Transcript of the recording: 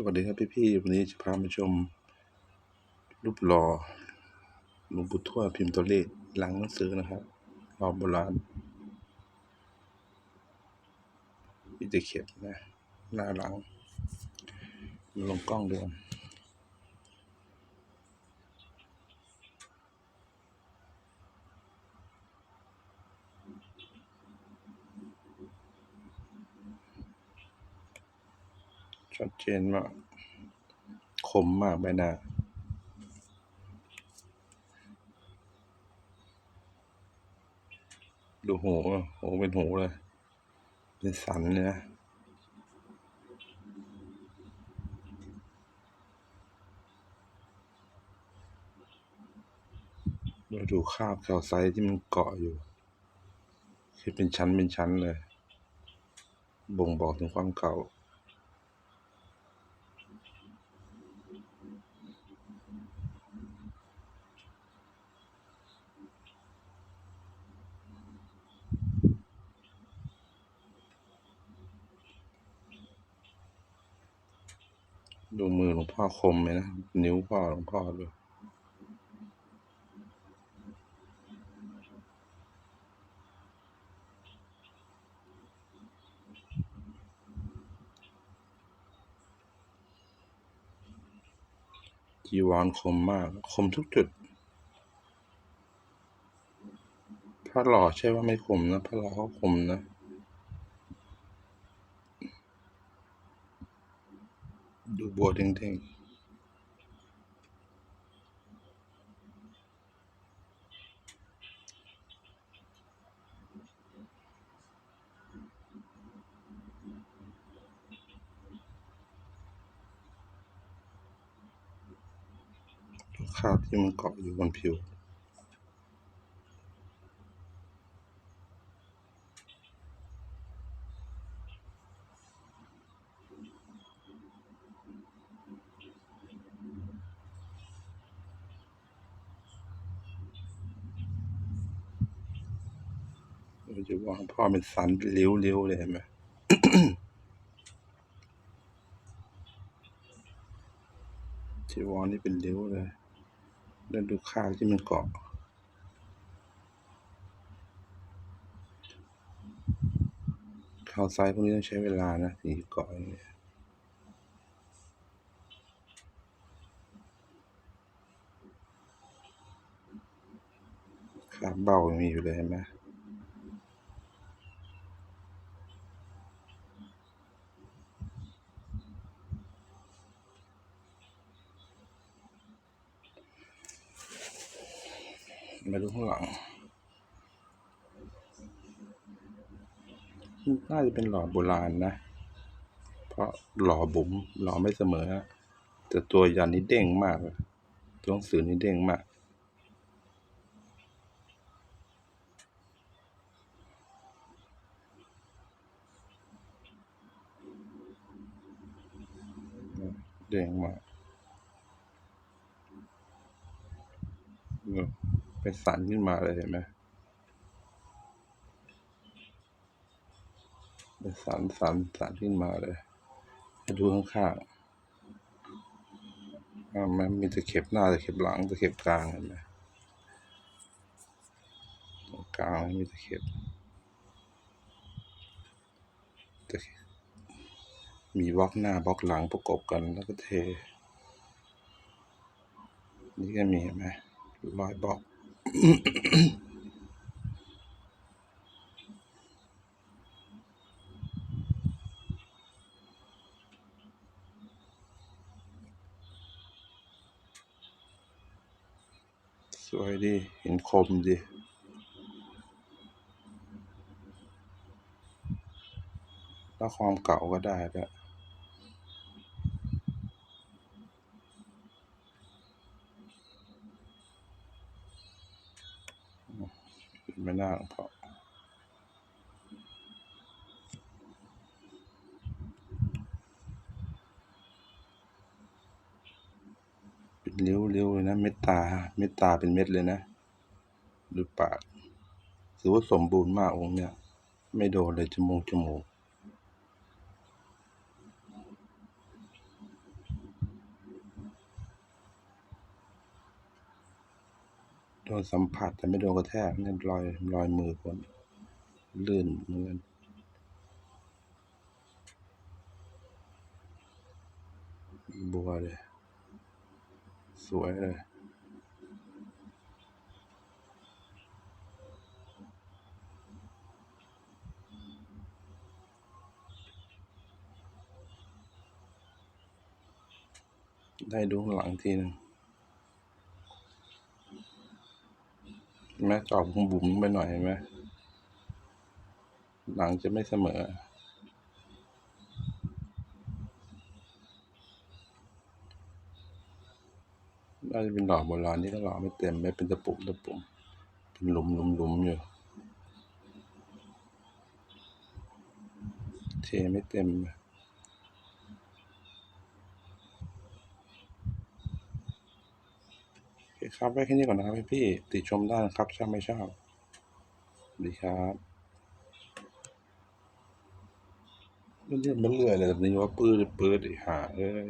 สวัสดีครับพี่ๆวันนี้จะพามาชม รูปหล่อหลวงปู่ทวดพิมพ์ตัวเลขหลังหนังสือนะครับหล่อโบราณวิจิเข็บนะ หน้าหลังมาลงกล้องดู ชัดเจนมาก คมมากใบหน้าดูหูอะหูเป็นหูเลย เป็นสันเลยนะ เราดูคราบแคลไซต์ที่มันเกาะอยู่ คือเป็นชั้นเป็นชั้นเลย บ่งบอกถึงความเก่า ดูมือหลวงพ่อคมเลยนะ นิ้วพ่อหลวงพ่อด้วยจีวรคมมาก คมทุกจุด พระหล่อใช่ว่าไม่คมนะ พระหล่อเขาคมนะ ดูบัวเด้งๆดูคราบที่มันเกาะอยู่บนผิว เราจะวางพ่อเป็นสันเป็นริ้วริ้วเลยเห็นไหมจีวรนี่เป็นริ้วเลย แล้วดูข้าวที่มันเกาะข้าวไซส์พวกนี้ต้องใช้เวลานะถึงเกาะอย่างนี้ขาเบายังมีอยู่เลยเห็นไหม มาดูข้างหลังน่าจะเป็นหล่อโบราณนะ เพราะหล่อบุ๋มหล่อไม่เสมอ แต่ตัวยันนี่เด้งมาก ตัวหนังสือนี่เด้งมากเด้งมาก เป็นสันขึ้นมาเลยเห็นไหมเป็นสันสันสันขึ้นมาเลยดูข้างๆอ่ามันมีตะเข็บหน้าตะเข็บหลังตะเข็บกลางเห็นไหมตรงกลางมีตะเข็บตะเข็บ มีบล็อกหน้าบล็อกหลังประกบกันแล้วก็เท นี่ก็มีเห็นไหมรอยบล็อก สวยดี เห็นคมดีแล้วความเก่าก็ได้ด้ว ไม่น่าของพ่อเป็นเลี้ยวๆเลยนะ เม็ดตา เม็ดตาเป็นเม็ดเลยนะดูปากถือว่าสมบูรณ์มากองค์เนี่ย ไม่โดนเลยจมูกจมูก โดนสัมผัสแต่ไม่โดนกระแทกเนี่ยรอยรอยมือคนลื่นเหมือนกันบัวเลย สวยเลยได้ดูข้างหลังทีหนึ่ง เห็นไหมจอบคงบุ๋มไปหน่อยเห็นไหมหลังจะไม่เสมอ น่าจะเป็นดอกโบราณที่ก็หล่อไม่เต็มไม่เป็นตะปุ่มตะปุ่มเป็นหลุมหลุมหลุมอยู่ เทไม่เต็มโอเครับไว้แค่นี้ก่อนนะครับพี่ๆติชมได้นะครับชอบไม่ชอบดีครับเลื่อนมันเรื่อยเลยแบบนี้ว่าปื้ดปื้ดอีหาเอ้ย